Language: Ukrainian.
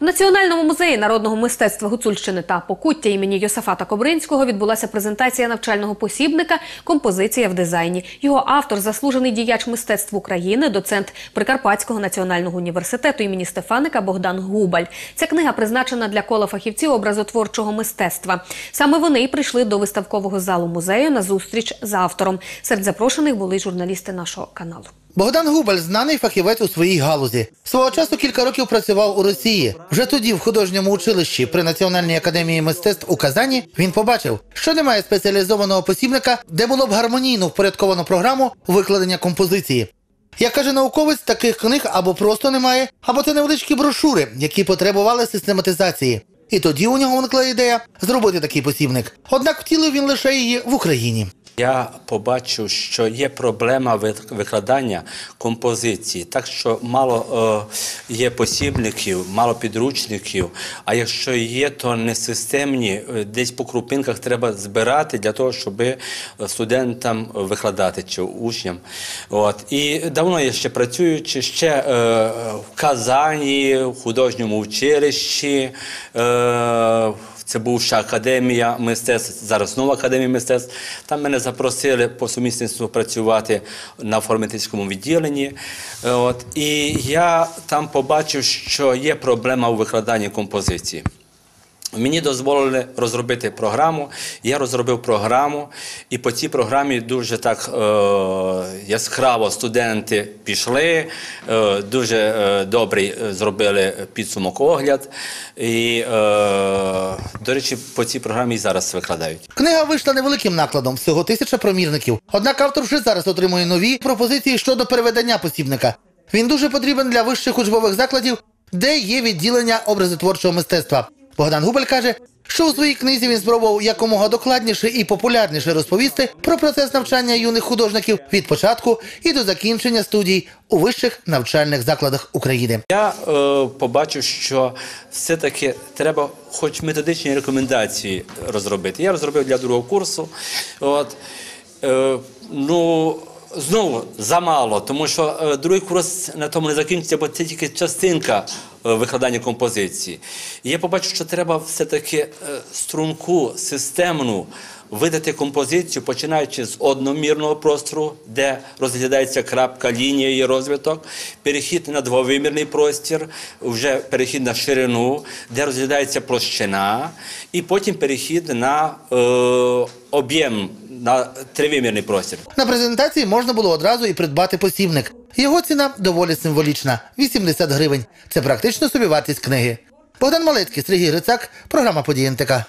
В Національному музеї народного мистецтва Гуцульщини та Покуття імені Йосафата Кобринського відбулася презентація навчального посібника Композиція в дизайні. Його автор заслужений діяч мистецтв України, доцент Прикарпатського національного університету імені Стефаника Богдан Губаль. Ця книга призначена для кола фахівців образотворчого мистецтва. Саме вони прийшли до виставкового залу музею на зустріч з автором. Серед запрошених були журналісти нашого каналу. Богдан Губаль знаний фахівець у своїй галузі. Свого часу кілька років працював у Росії. Вже тоді, в художньому училищі при Національній академії мистецтв у Казані, він побачив, що немає спеціалізованого посібника, де було б гармонійно впорядковано програму викладення композиції. Як каже науковець, таких книг або просто немає, або це невеличкі брошури, які потребували систематизації. І тоді у нього виникла ідея зробити такий посібник. Однак втілив він лише її в Україні. Я побачив, що є проблема викладання композиції, так що мало е, є посібників, мало підручників. А якщо є, то не системні, е, десь по крупинках треба збирати для того, щоб студентам викладати чи учням. От. І давно я ще працюючи, ще е, в Казані, в художньому училищі. Е, це бувша академія мистецтв, зараз нова академія мистецтв. Там мене запросили по сумісництву працювати на форматичному відділенні. Е, От, і я там побачив, що є проблема у викладанні композиції. Мені дозволили розробити програму. Я розробив програму, і по цій програмі дуже так е, яскраво студенти пішли, е, дуже е, добрий е, зробили підсумок огляд. І, е, до речі, по цій програмі і зараз викладають. Книга вийшла невеликим накладом, всього тисяча промірників. Однак автор вже зараз отримує нові пропозиції щодо переведення посібника. Він дуже потрібен для вищих учбових закладів, де є відділення образотворчого мистецтва. Богдан Губель каже, що у своїй книзі він спробував якомога докладніше і популярніше розповісти про процес навчання юних художників від початку і до закінчення студій у вищих навчальних закладах України. Я е, побачив, що все-таки треба хоч методичні рекомендації розробити. Я розробив для другого курсу. От, е, ну, знову замало, тому що е, другий курс на тому не закінчиться, бо це тільки частинка е, викладання композиції. І я побачив, що треба все-таки е, струнку, системну видати композицію, починаючи з одномірного простору, де розглядається крапка, лінія і розвиток, перехід на двовимірний простір, вже перехід на ширину, де розглядається площина, і потім перехід на е, об'єм, на тривимірний простір. На презентації можна було одразу і придбати посібник. Його ціна доволі символічна 80 гривень. Це практично собівартість книги. Богдан Малецький, Сергій Грицак, програма «Події НТК».